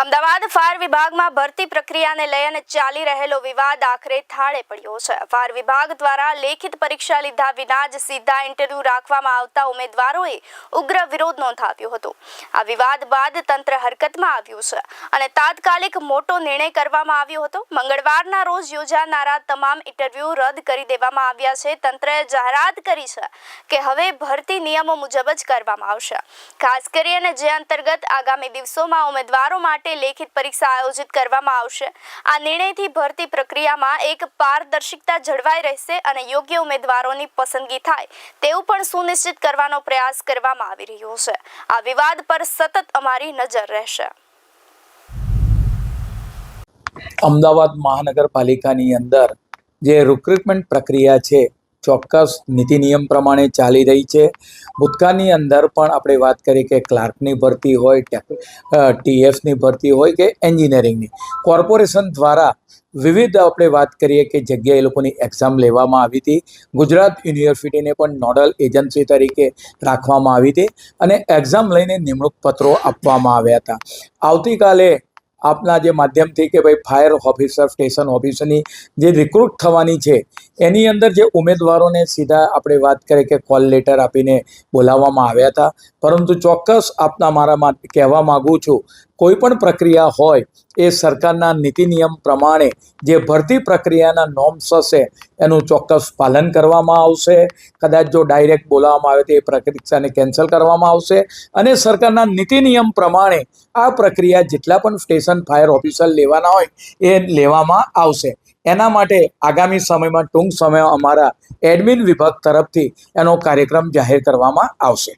Ahmedabad fire વિભાગમાં ભરતી પ્રક્રિયાને લઈ અને ચાલી રહેલો વિવાદ આખરે થાળે પડ્યો છે. ફાયર વિભાગ દ્વારા લેખિત પરીક્ષા લીધા વિના જ સીધા ઇન્ટરવ્યૂ રાખવામાં આવતા ઉમેદવારોએ ઉગ્ર વિરોધ નોંધાવ્યો હતો. આ વિવાદ બાદ તંત્ર હરકતમાં આવ્યું છે અને તાત્કાલિક મોટો નિર્ણય કરવામાં આવ્યો હતો. મંગળવારના રોજ યોજાનારા તમામ ઇન્ટરવ્યૂ રદ કરી દેવામાં આવ્યા છે. તંત્રએ જાહેરાત કરી છે કે હવે ભરતી નિયમો મુજબ જ કરવામાં આવશે. ખાસ કરી અને જે અંતર્ગત આગામી દિવસોમાં ઉમેદવારો માટે લેખિત પરીક્ષા આયોજિત કરવામાં આવશે. આ નિર્ણયથી ભરતી પ્રક્રિયામાં એક પારદર્શિકતા જળવાઈ રહેશે અને યોગ્ય ઉમેદવારોની પસંદગી થાય, તેવું પણ સુનિશ્ચિત કરવાનો પ્રયાસ કરવામાં આવી રહ્યો છે. આ વિવાદ પર સતત અમારી નજર રહેશે. અમદાવાદ મહાનગરપાલિકાની અંદર જે રિક્રુટમેન્ટ પ્રક્રિયા છે ચોક્કસ નીતિ નિયમ પ્રમાણે ચાલી રહી છે. ભૂતકાળની અંદર પણ આપણે વાત કરીએ કે ક્લાર્કની ભરતી હોય ટીએફની ભરતી હોય કે એન્જિનિયરિંગની. કોર્પોરેશન દ્વારા વિવિધ આપણે વાત કરીએ કે જગ્યાએ લોકોની એક્ઝામ લેવામાં આવી હતી. ગુજરાત યુનિવર્સિટીને પણ નોડલ એજન્સી તરીકે રાખવામાં આવી હતી અને એક્ઝામ લઈને નિમણૂક પત્રો આપવામાં આવ્યા હતા. આવતીકાલે આપના જે માધ્યમથી કે ભાઈ ફાયર ઓફિસર, સ્ટેશન ઓફિસરની જે રિક્રુટ થવાની છે, એની અંદર જે ઉમેદવારોને સીધા આપણે વાત કરીએ કે કોલ લેટર આપીને બોલાવવામાં આવ્યા હતા. પરંતુ ચોક્કસ આપના મારા કહેવા માગું છું કોઈ પણ પ્રક્રિયા હોય, એ સરકારના નીતિ નિયમ પ્રમાણે જે ભરતી પ્રક્રિયાના નોર્મ્સ હશે, એનું ચોક્કસ પાલન કરવામાં આવશે. કદાચ જો ડાયરેક્ટ બોલાવવામાં આવે તો એ પ્રક્રિયાને કેન્સલ કરવામાં આવશે. અને સરકારના નીતિ નિયમ પ્રમાણે આ પ્રક્રિયા જેટલા પણ સ્ટેશન ફાયર ઓફિસર લેવાના હોય, એ લેવામાં આવશે. એના માટે આગામી સમયમાં ટૂંક સમયમાં અમારા એડમિન વિભાગ તરફથી એનો કાર્યક્રમ જાહેર કરવામાં આવશે.